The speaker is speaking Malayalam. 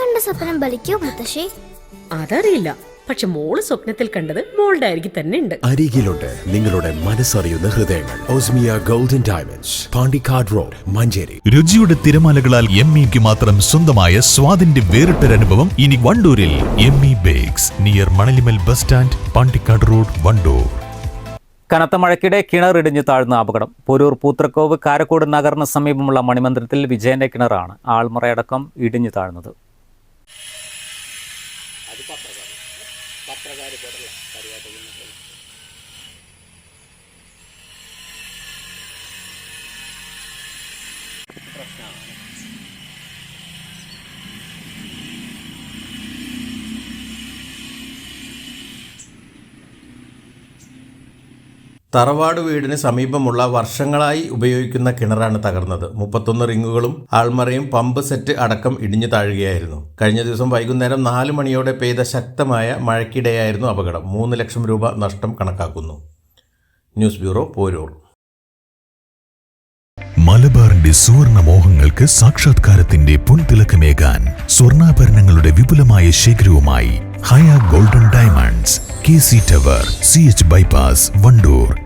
കണ്ട സ്വപ്നം ബലിക്കോ മുത്തശ്ശി? അതറിയില്ല. പക്ഷെ മോൾ സ്വപ്നത്തിൽ കണ്ടത് മോളുടെ അരികിൽ തന്നെ ഉണ്ട്. അരികിലുണ്ട് നിങ്ങളുടെ മനസ്സറിയുന്ന ഹൃദയങ്ങൾ. Osmia golden diamonds Pandikkad road Manjeri. രുചിയുടെ തിരമാലകളാൽ എം ഇക്ക് മാത്രം സ്വന്തമായ സ്വാദിന്റെ വേറിട്ടൊരനുഭവം ഇനി വണ്ടൂരിൽ M E bakes near Manalimal bus stand Pandikkad road Wandoor. കനത്ത മഴയ്ക്കിടെ കിണറിടിഞ്ഞ് താഴ്ന്ന അപകടം. പോരൂർ പൂത്രക്കോവ് കാരക്കോട് നഗറിന് സമീപമുള്ള മണിമന്ദിരത്തിൽ വിജയന്റെ കിണറാണ് ആൾമുറയടക്കം ഇടിഞ്ഞു താഴ്ന്നത്. പത്രക്കാർ പോലുള്ള കാര്യമായിട്ട് ചെയ്യുന്നത് പ്രശ്നമാണ്. തറവാട് വീടിന് സമീപമുള്ള വർഷങ്ങളായി ഉപയോഗിക്കുന്ന കിണറാണ് തകർന്നത്. മുപ്പത്തൊന്ന് റിങ്ങുകളും ആൾമറയും പമ്പ് സെറ്റ് അടക്കം ഇടിഞ്ഞു താഴുകയായിരുന്നു. കഴിഞ്ഞ ദിവസം വൈകുന്നേരം നാല് മണിയോടെ പെയ്ത ശക്തമായ മഴയ്ക്കിടെയായിരുന്നു അപകടം. മൂന്ന് ലക്ഷം രൂപ നഷ്ടം കണക്കാക്കുന്നു. News bureau Poroor. മലബാറിന്റെ സുവർണ മോഹങ്ങൾക്ക് സാക്ഷാത്കാരത്തിന്റെ പുൻതിളക്കമേകാൻ സ്വർണാഭരണങ്ങളുടെ വിപുലമായ ശേഖരവുമായി Haya golden diamonds K C tower C H bypass Wandoor.